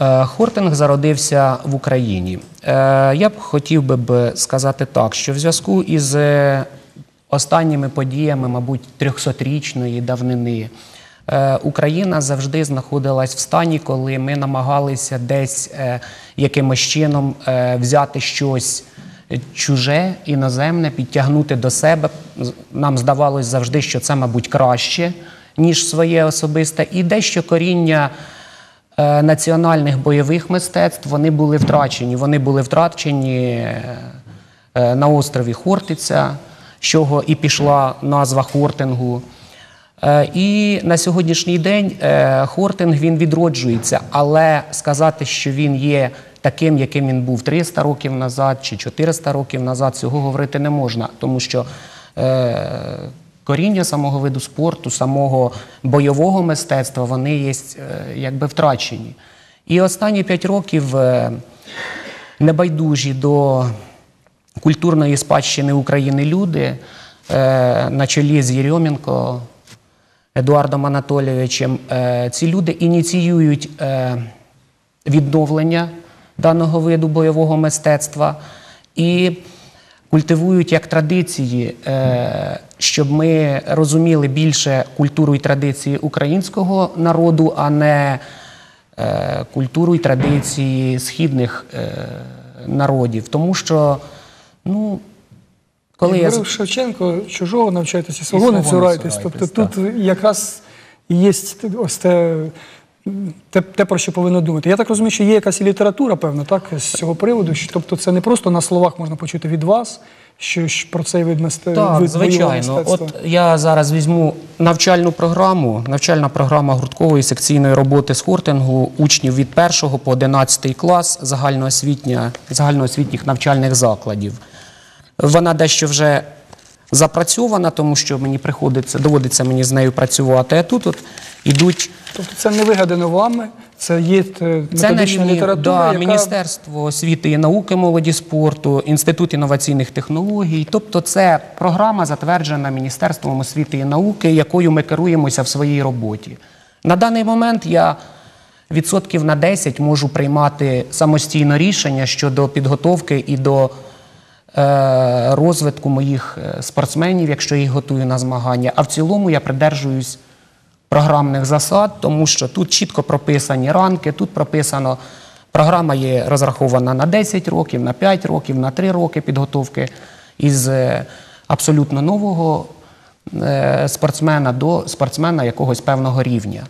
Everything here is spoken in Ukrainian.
Е, Хортинг зародився в Україні. Е, Я б хотів би сказати так, що в зв'язку із останніми подіями, мабуть, 300-річної давнини, е, Україна завжди знаходилась в стані, коли ми намагалися десь якимось чином взяти щось чуже, іноземне, підтягнути до себе. Нам здавалось завжди, що це, мабуть, краще, ніж своє особисте, і дещо коріння національних бойових мистецтв вони були втрачені. Вони були втрачені е, е, на острові Хортиця, з чого і пішла назва хортингу. Е, І на сьогоднішній день е, хортинг він відроджується, але сказати, що він є таким, яким він був 300 років назад чи 400 років назад, цього говорити не можна, тому що е, коріння самого виду спорту, самого бойового мистецтва, вони є е, якби втрачені. І останні 5 років е, небайдужі до культурної спадщини України люди е, на чолі з Єрьомінко, Едуардом Анатолійовичем, ці люди ініціюють відновлення даного виду бойового мистецтва і культивують як традиції, е, щоб ми розуміли більше культуру і традиції українського народу, а не е, культуру і традиції східних е, народів. Тому що, ну, коли я. Говорив Шевченко, чужого навчайтеся, свого не цурайтесь, Тобто тут якраз є ось те, те, те, про що повинно думати. Я так розумію, що є якась і література, певно, так, з цього приводу. що- Тобто це не просто на словах можна почути від вас, що ж про цей вид мисте... Так, вид звичайно. От я зараз візьму навчальну програму, навчальна програма гурткової секційної роботи з хортингу учнів від 1 по 11 клас загальноосвітня, загальноосвітніх навчальних закладів. Вона дещо вже запрацьована, тому що мені приходиться, доводиться мені з нею працювати. А тут от ідуть Тобто це не вигадано вами, це є е, це методична література, да, яка Міністерство освіти і науки, молоді спорту, Інститут інноваційних технологій. Тобто, це програма, затверджена Міністерством освіти і науки, якою ми керуємося в своїй роботі. На даний момент я відсотків на 10 можу приймати самостійно рішення щодо підготовки і до розвитку моїх е, спортсменів, якщо їх готую на змагання. А в цілому я придержуюсь програмних засад, тому що тут чітко прописані ранки, тут прописано. Програма є розрахована на 10 років, на 5 років, на 3 роки підготовки із е, абсолютно нового е, спортсмена до спортсмена якогось певного рівня.